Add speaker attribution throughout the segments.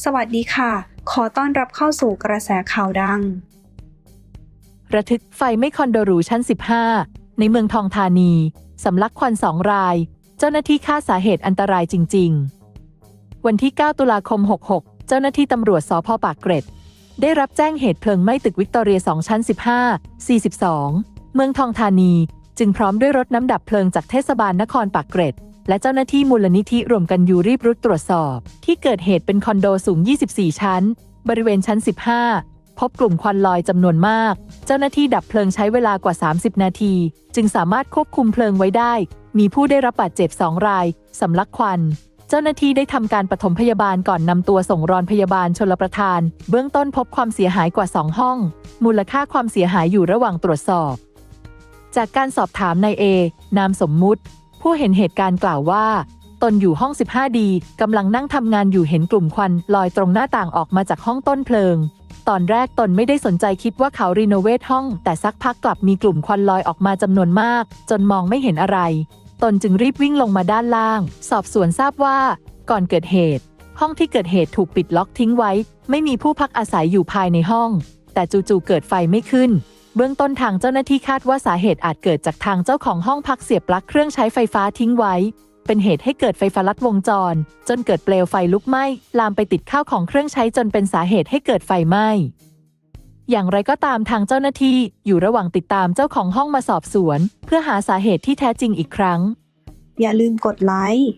Speaker 1: สวัสดีค่ะ ขอต้อนรับเข้าสู่กระแสข่าวดัง
Speaker 2: ระทึกไฟไหม่คอนโดหรูชั้น 15 ในเมืองทองธานี สำลักควันสองราย เจ้าหน้าที่คาสาเหตุอันตรายจริง ๆ วันที่ 9 ตุลาคม 66 เจ้าหน้าที่ตำรวจสพปากเกร็ด ได้รับแจ้งเหตุเพลิงไหม้ตึกวิกตอเรีย 2 ชั้น 15 42 เมืองทองธานี จึงพร้อมด้วยรถน้ำดับเพลิงจากเทศบาลนครปากเกร็ด และเจ้าหน้าที่มูลนิธิรวมกันอยู่รีบรุดตรวจสอบ ที่เกิดเหตุเป็นคอนโดสูง 24 ชั้น บริเวณชั้น 15 พบกลุ่มควันลอยจำนวนมาก เจ้าหน้าที่ดับเพลิงใช้เวลากว่า 30 นาที จึงสามารถควบคุมเพลิงไว้ได้ มีผู้ได้รับบาดเจ็บ 2 รายสำลักควันเจ้าหน้าที่ได้ทำการปฐมพยาบาลก่อนนำตัวส่งโรงพยาบาลชลประทาน เบื้องต้นพบความเสียหายกว่า 2 ห้อง มูลค่าความเสียหายอยู่ระหว่างตรวจสอบ จากการสอบถามนายเอนามสมมุติ ผู้เห็นเหตุการณ์กล่าวว่า ตนอยู่ห้อง 15 ดีกำลังนั่งทำงานอยู่เห็นกลุ่มควันลอยตรงหน้าต่างออกมาจากห้องต้นเพลิง ตอนแรกตนไม่ได้สนใจคิดว่าเขารีโนเวทห้อง แต่สักพักกลับมีกลุ่มควันลอยออกมาจำนวนมาก จนมองไม่เห็นอะไร ตนจึงรีบวิ่งลงมาด้านล่าง สอบสวนทราบว่า ก่อนเกิดเหตุ ห้องที่เกิดเหตุถูกปิดล็อกทิ้งไว้ ไม่มีผู้พักอาศัยอยู่ภายในห้อง แต่จู่ๆเกิดไฟไม่ขึ้น เบื้องต้นทางเจ้าหน้าที่คาดว่าสาเหตุอาจเกิดจากทางเจ้าของห้องพักเสียบปลั๊กเครื่องใช้ไฟฟ้าทิ้งไว้ เป็นเหตุให้เกิดไฟฟ้าลัดวงจร จนเกิดเปลวไฟลุกไหม้ลามไปติดข้าวของเครื่องใช้จนเป็นสาเหตุให้เกิดไฟไหม้อย่างไรก็ตามทางเจ้าหน้าที่อยู่ระหว่างติดตามเจ้าของห้องมาสอบสวน เพื่อหาสาเหตุที่แท้จริงอีกครั้ง
Speaker 1: อย่าลืมกดไลค์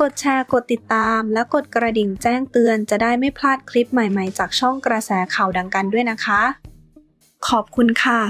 Speaker 1: กดแชร์ กดติดตาม และกดกระดิ่งแจ้งเตือนจะได้ไม่พลาดคลิปใหม่ๆ จากช่องกระแสข่าวดังกันด้วยนะคะ ขอบคุณค่ะ